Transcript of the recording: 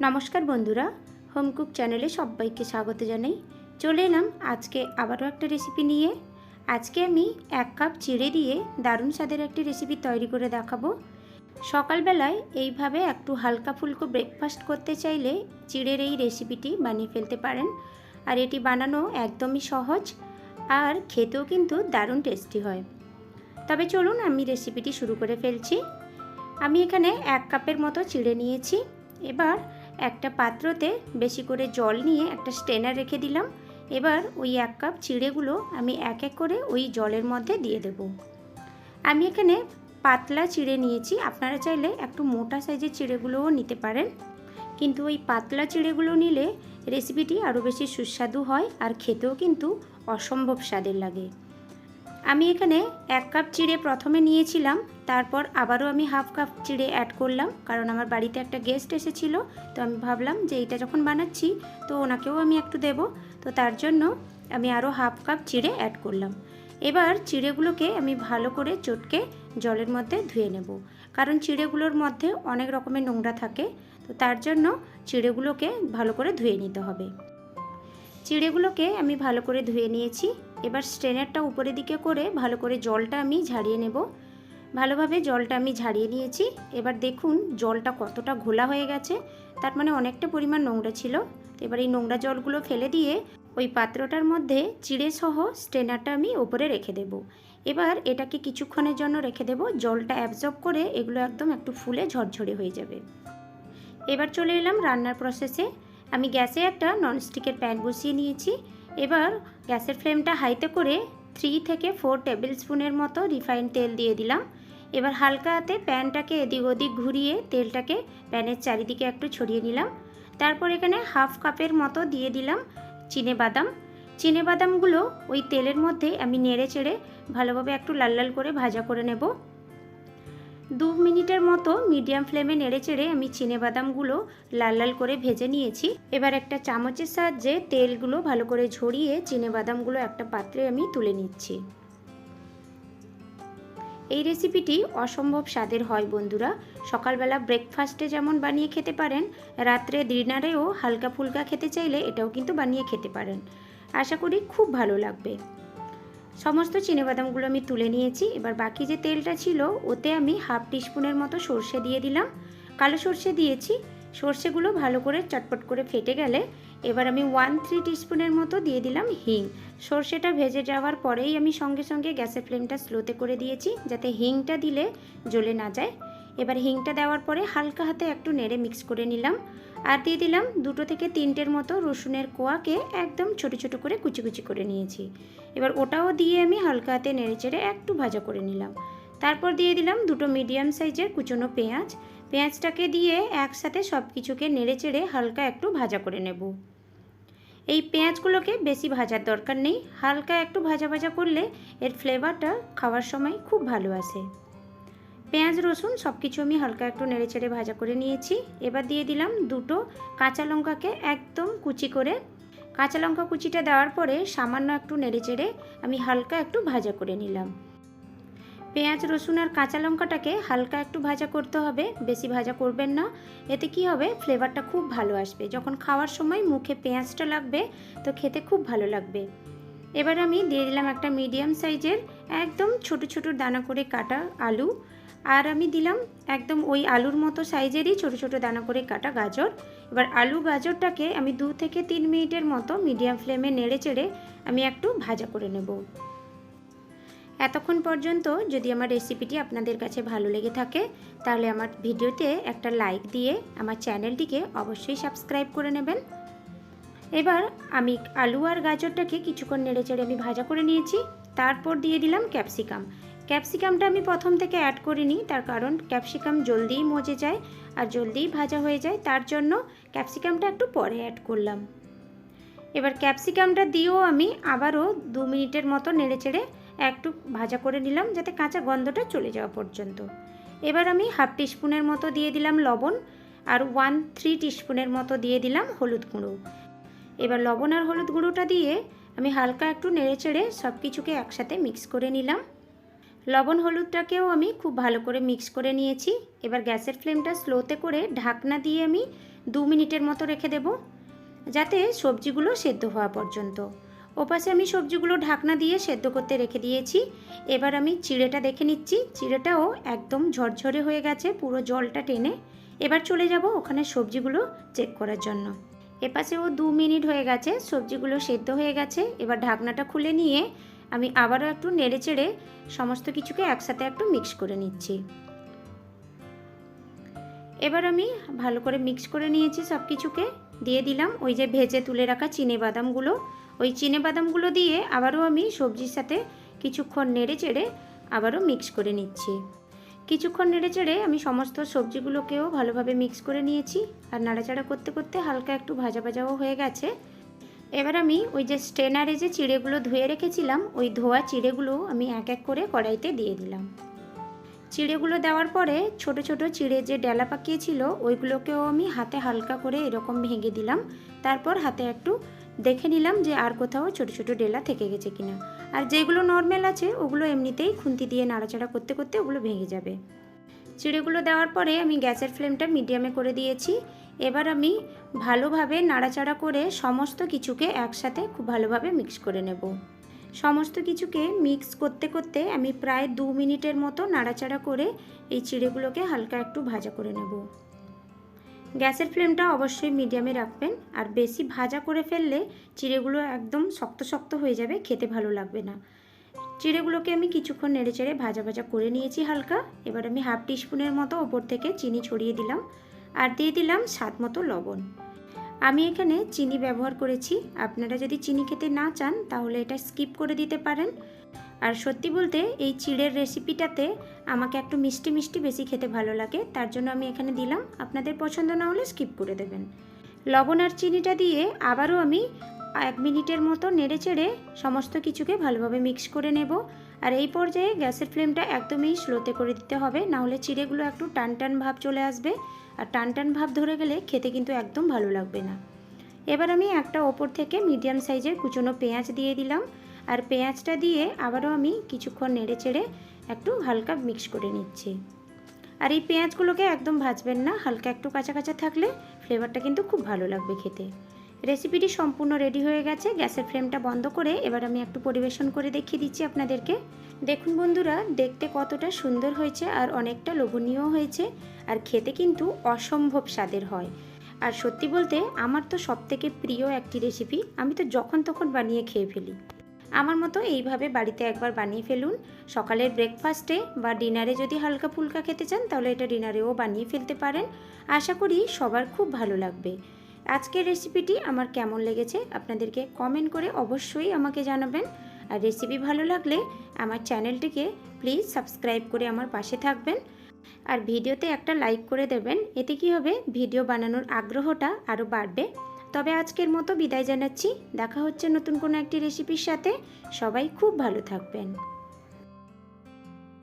নমস্কার বন্ধুরা home cook চ্যানেলে সবাইকে স্বাগত জানাই। চলে এলাম আজকে আবারও একটা রেসিপি নিয়ে। আজকে আমি এক কাপ চিড়ে দিয়ে দারুণ স্বাদের একটি রেসিপি তৈরি করে দেখাবো। সকালবেলায় এইভাবে একটু হালকা ফুলকো ব্রেকফাস্ট করতে চাইলে চিড়ের এই রেসিপিটি বানিয়ে ফেলতে পারেন। আর এটি বানানো একদমই সহজ আর খেতেও কিন্তু দারুণ টেস্টি হয়। তবে চলুন আমি রেসিপিটি শুরু করে ফেলছি। আমি এখানে এক কাপের মতো চিড়ে নিয়েছি। এবার একটা পাত্রতে বেশি করে জল নিয়ে একটা স্টেনার রেখে দিলাম। এবার ওই এক কাপ চিড়েগুলো আমি এক এক করে ওই জলের মধ্যে দিয়ে দেব। আমি এখানে পাতলা চিড়ে নিয়েছি। আপনারা চাইলে একটু মোটা সাইজের চিড়েগুলোও নিতে পারেন। কিন্তু ওই পাতলা চিড়েগুলো নিলে রেসিপিটি আরও বেশি সুস্বাদু হয় আর খেতেও কিন্তু অসম্ভব স্বাদের লাগে। আমি এখানে এক কাপ চিড়ে প্রথমে নিয়েছিলাম, তারপর আবারও আমি হাফ কাপ চিড়ে অ্যাড করলাম, কারণ আমার বাড়িতে একটা গেস্ট এসেছিল, তো আমি ভাবলাম যে এইটা যখন বানাচ্ছি, তো ওনাকেও আমি একটু দেব, তো তার জন্য আমি আরও হাফ কাপ চিড়ে অ্যাড করলাম। এবার চিড়েগুলোকে আমি ভালো করে চটকে জলের মধ্যে ধুয়ে নেব, কারণ চিড়েগুলোর মধ্যে অনেক রকমের নোংরা থাকে, তো তার জন্য চিড়েগুলোকে ভালো করে ধুয়ে নিতে হবে। চিড়েগুলোকে আমি ভালো করে ধুয়ে নিয়েছি এবার স্ট্রেনারটা উপরের দিকে করে ভালো করে জলটা আমি ঝাড়িয়ে নেব। ভালোভাবে জলটা আমি ঝাড়িয়ে নিয়েছি। এবার দেখুন জলটা কতটা ঘোলা হয়ে গেছে। তার মানে অনেকটা পরিমাণ নোংরা ছিল। এবার এই নোংরা জলগুলো ফেলে দিয়ে ওই পাত্রটার মধ্যে চিড়ে সহ স্ট্রেনারটা আমি ওপরে রেখে দেব। এবার এটাকে কিছুক্ষণের জন্য রেখে দেব। জলটা অ্যাবজর্ব করে এগুলো একদম একটু ফুলে ঝরঝরে হয়ে যাবে। এবার চলে এলাম রান্নার প্রসেসে আমি গ্যাসে একটা ননস্টিকের প্যান বসিয়ে নিয়েছি। এবার গ্যাসের ফ্লেমটা হাইতে করে থ্রি থেকে ফোর টেবিল স্পুনের মতো রিফাইন তেল দিয়ে দিলাম। এবার হালকা হাতে প্যানটাকে এদিক ওদিক ঘুরিয়ে তেলটাকে প্যানের চারিদিকে একটু ছড়িয়ে নিলাম। তারপর এখানে হাফ কাপের মতো দিয়ে দিলাম চিনে বাদাম। চিনে বাদামগুলো ওই তেলের মধ্যে আমি নেড়ে চেড়ে ভালোভাবে একটু লাল লাল করে ভাজা করে নেব। দু মিনিটের মতো মিডিয়াম ফ্লেমে নেড়ে চেড়ে আমি বাদামগুলো লাল লাল করে ভেজে নিয়েছি। এবার একটা চামচের সাহায্যে তেলগুলো ভালো করে ঝরিয়ে বাদামগুলো একটা পাত্রে আমি তুলে নিচ্ছি। এই রেসিপিটি অসম্ভব স্বাদের হয় বন্ধুরা। সকালবেলা ব্রেকফাস্টে যেমন বানিয়ে খেতে পারেন, রাত্রে ডিনারেও হালকা ফুলকা খেতে চাইলে এটাও কিন্তু বানিয়ে খেতে পারেন। আশা করি খুব ভালো লাগবে। সমস্ত চিনেবাদামগুলো আমি তুলে নিয়েছি। এবার বাকি যে তেলটা ছিল, ওতে আমি হাফ টিস্পুনের মতো সর্ষে দিয়ে দিলাম। কালো সর্ষে দিয়েছি। সর্ষেগুলো ভালো করে চটপট করে ফেটে গেলে এবার আমি ওয়ান থ্রি টিস্পুনের মতো দিয়ে দিলাম হিং। সর্ষেটা ভেজে যাওয়ার পরেই আমি সঙ্গে সঙ্গে গ্যাসের ফ্লেমটা স্লোতে করে দিয়েছি, যাতে হিংটা দিলে জ্বলে না যায়। এবার হিংটা দেওয়ার পরে হালকা হাতে একটু নেড়ে মিক্স করে নিলাম। আর দিয়ে দিলাম দুটো থেকে তিনটের মতো রসুনের কোয়াকে একদম ছোটো ছোটো করে কুচি কুচি করে নিয়েছি। এবার ওটাও দিয়ে আমি হালকা হাতে নেড়ে চেড়ে একটু ভাজা করে নিলাম। তারপর দিয়ে দিলাম দুটো মিডিয়াম সাইজের কুচনো পেঁয়াজ। পেঁয়াজটাকে দিয়ে একসাথে সব কিছুকে নেড়ে চেড়ে হালকা একটু ভাজা করে নেব। এই পেঁয়াজগুলোকে বেশি ভাজার দরকার নেই। হালকা একটু ভাজা ভাজা করলে এর ফ্লেভারটা খাওয়ার সময় খুব ভালো আসে। পেঁয়াজ, রসুন সব কিছু আমি হালকা একটু নেড়ে চেড়ে ভাজা করে নিয়েছি। এবার দিয়ে দিলাম দুটো কাঁচা লঙ্কাকে একদম কুচি করে। কাঁচা লঙ্কা কুচিটা দেওয়ার পরে সামান্য একটু নেড়ে চেড়ে আমি হালকা একটু ভাজা করে নিলাম। পেঁয়াজ, রসুন আর কাঁচা লঙ্কাটাকে হালকা একটু ভাজা করতে হবে, বেশি ভাজা করবেন না। এতে কি হবে? ফ্লেভারটা খুব ভালো আসবে। যখন খাওয়ার সময় মুখে পেঁয়াজটা লাগবে, তো খেতে খুব ভালো লাগবে। এবার আমি দিয়ে দিলাম একটা মিডিয়াম সাইজের একদম ছোট ছোট দানা করে কাটা আলু। আর আমি দিলাম একদম ওই আলুর মতো সাইজেরই ছোট ছোট দানা করে কাটা গাজর। এবার আলু গাজরটাকে আমি দু থেকে তিন মিনিটের মতো মিডিয়াম ফ্লেমে নেড়ে চেড়ে আমি একটু ভাজা করে নেব। এতক্ষণ পর্যন্ত যদি আমার রেসিপিটি আপনাদের কাছে ভালো লেগে থাকে, তাহলে আমার ভিডিওতে একটা লাইক দিয়ে আমার চ্যানেলটিকে অবশ্যই সাবস্ক্রাইব করে নেবেন। এবার আমি আলু আর গাজরটাকে কিছুক্ষণ নেড়ে চেড়ে আমি ভাজা করে নিয়েছি। তারপর দিয়ে দিলাম ক্যাপসিকাম। ক্যাপসিকামটা আমি প্রথম থেকে অ্যাড করিনি, তার কারণ ক্যাপসিকাম জলদিই মজে যায় আর জলদিই ভাজা হয়ে যায়, তার জন্য ক্যাপসিকামটা একটু পরে অ্যাড করলাম। এবার ক্যাপসিকামটা দিয়েও আমি আবারও দু মিনিটের মতো নেড়ে চেড়ে একটু ভাজা করে নিলাম, যাতে কাঁচা গন্ধটা চলে যাওয়া পর্যন্ত। এবার আমি হাফ টিস্পুনের মতো দিয়ে দিলাম লবণ আর ওয়ান থ্রি টিস্পুনের মতো দিয়ে দিলাম হলুদ গুঁড়ো। এবার লবণ আর হলুদ গুঁড়োটা দিয়ে আমি হালকা একটু নেড়ে চেড়ে সব কিছুকে একসাথে মিক্স করে নিলাম। লবণ হলুদটাকেও আমি খুব ভালো করে মিক্স করে নিয়েছি। এবার গ্যাসের ফ্লেমটা স্লোতে করে ঢাকনা দিয়ে আমি দু মিনিটের মতো রেখে দেব, যাতে সবজিগুলো সেদ্ধ হওয়া পর্যন্ত। ওপাশে আমি সবজিগুলো ঢাকনা দিয়ে সেদ্ধ করতে রেখে দিয়েছি। এবার আমি চিড়েটা দেখে নিচ্ছি। চিড়েটাও একদম ঝরঝরে হয়ে গেছে, পুরো জলটা টেনে। এবার চলে যাব ওখানে সবজিগুলো চেক করার জন্য। এপাশেও দু মিনিট হয়ে গেছে, সবজিগুলো সেদ্ধ হয়ে গেছে। এবার ঢাকনাটা খুলে নিয়ে আমি আবারও একটু নেড়ে চেড়ে সমস্ত কিছুকে একসাথে একটু মিক্স করে নিচ্ছি। এবার আমি ভালো করে মিক্স করে নিয়েছি সব কিছুকে দিয়ে দিলাম ওই যে ভেজে তুলে রাখা চিনে বাদামগুলো। ওই চিনে বাদামগুলো দিয়ে আবারও আমি সবজির সাথে কিছুক্ষণ নেড়ে চেড়ে আবারও মিক্স করে নিচ্ছি। কিছুক্ষণ নেড়ে চেড়ে আমি সমস্ত সবজিগুলোকেও ভালোভাবে মিক্স করে নিয়েছি। আর নাড়াচাড়া করতে করতে হালকা একটু ভাজা ভাজাও হয়ে গেছে। এবার আমি ওই যে স্ট্রেনারে যে চিড়েগুলো ধুয়ে রেখেছিলাম, ওই ধোয়া চিড়েগুলো আমি এক এক করে কড়াইতে দিয়ে দিলাম। চিড়েগুলো দেওয়ার পরে ছোট ছোট চিড়ে যে ডেলা পাকিয়েছিল, ওইগুলোকেও আমি হাতে হালকা করে এরকম ভেঙে দিলাম। তারপর হাতে একটু দেখে নিলাম যে আর কোথাও ছোট ছোট ডেলা থেকে গেছে কিনা। আর যেগুলো নর্মাল আছে, ওগুলো এমনিতেই খুন্তি দিয়ে নাড়াচাড়া করতে করতে ওগুলো ভেঙে যাবে। চিড়েগুলো দেওয়ার পরে আমি গ্যাসের ফ্লেমটা মিডিয়ামে করে দিয়েছি। এবার আমি ভালোভাবে নাড়াচাড়া করে সমস্ত কিছুকে একসাথে খুব ভালোভাবে মিক্স করে নেব। সমস্ত কিছুকে মিক্স করতে করতে আমি প্রায় দু মিনিটের মতো নাড়াচাড়া করে এই চিড়েগুলোকে হালকা একটু ভাজা করে নেব। গ্যাসের ফ্লেমটা অবশ্যই মিডিয়ামে রাখবেন আর বেশি ভাজা করে ফেললে চিড়েগুলো একদম শক্ত শক্ত হয়ে যাবে, খেতে ভালো লাগবে না। চিড়েগুলোকে আমি কিছুক্ষণ নেড়ে চেড়ে ভাজা ভাজা করে নিয়েছি হালকা। এবার আমি হাফ টিস্পুনের মতো ওপর থেকে চিনি ছড়িয়ে দিলাম। আর দিয়ে দিলাম স্বাদ মতো লবণ। আমি এখানে চিনি ব্যবহার করেছি। আপনারা যদি চিনি খেতে না চান, তাহলে এটা স্কিপ করে দিতে পারেন। আর সত্যি বলতে, এই চিড়ের রেসিপিটাতে আমাকে একটু মিষ্টি মিষ্টি বেশি খেতে ভালো লাগে। তার জন্য আমি এখানে দিলাম। আপনাদের পছন্দ না হলে স্কিপ করে দেবেন। লবণ আর চিনিটা দিয়ে আবারও আমি এক মিনিটের মতো নেড়ে চেড়ে সমস্ত কিছুকে ভালোভাবে মিক্স করে নেব। আর এই পর্যায়ে গ্যাসের ফ্লেমটা একদমই স্লোতে করে দিতে হবে নাহলে চিড়েগুলো একটু টান টান ভাব চলে আসবে। আর টান টান ভাব ধরে গেলে খেতে কিন্তু একদম ভালো লাগবে না। এবার আমি একটা ওপর থেকে মিডিয়াম সাইজের কুচনো পেঁয়াজ দিয়ে দিলাম। আর পেঁয়াজটা দিয়ে আবারও আমি কিছুক্ষণ নেড়ে চেড়ে একটু হালকা মিক্স করে নিচ্ছি। আর এই পেঁয়াজগুলোকে একদম ভাজবেন না, হালকা একটু কাঁচা কাঁচা থাকলে ফ্লেভারটা কিন্তু খুব ভালো লাগবে খেতে। রেসিপিটি সম্পূর্ণ রেডি হয়ে গেছে। গ্যাসের ফ্লেমটা বন্ধ করে এবার আমি একটু পরিবেশন করে দেখিয়ে দিচ্ছি আপনাদেরকে। দেখুন বন্ধুরা, দেখতে কতটা সুন্দর হয়েছে আর অনেকটা লোভনীয় হয়েছে আর খেতে কিন্তু অসম্ভব স্বাদের হয়। আর সত্যি বলতে, আমার তো সবথেকে প্রিয় একটি রেসিপি আমি তো যখন তখন বানিয়ে খেয়ে ফেলি। আমার মতো এইভাবে বাড়িতে একবার বানিয়ে ফেলুন। সকালের ব্রেকফাস্টে বা ডিনারে যদি হালকা ফুলকা খেতে চান, তাহলে এটা ডিনারেও বানিয়ে ফেলতে পারেন। আশা করি সবার খুব ভালো লাগবে। আজকের রেসিপিটি আমার কেমন লেগেছে আপনাদেরকে কমেন্ট করে অবশ্যই আমাকে জানাবেন। আর রেসিপি ভালো লাগলে আমার চ্যানেলটিকে প্লিজ সাবস্ক্রাইব করে আমার পাশে থাকবেন। আর ভিডিওতে একটা লাইক করে দেবেন, এতে কি হবে? ভিডিও বানানোর আগ্রহটা আরও বাড়বে। তবে আজকের মতো বিদায় জানাচ্ছি। দেখা হচ্ছে নতুন কোনো একটি রেসিপির সাথে। সবাই খুব ভালো থাকবেন।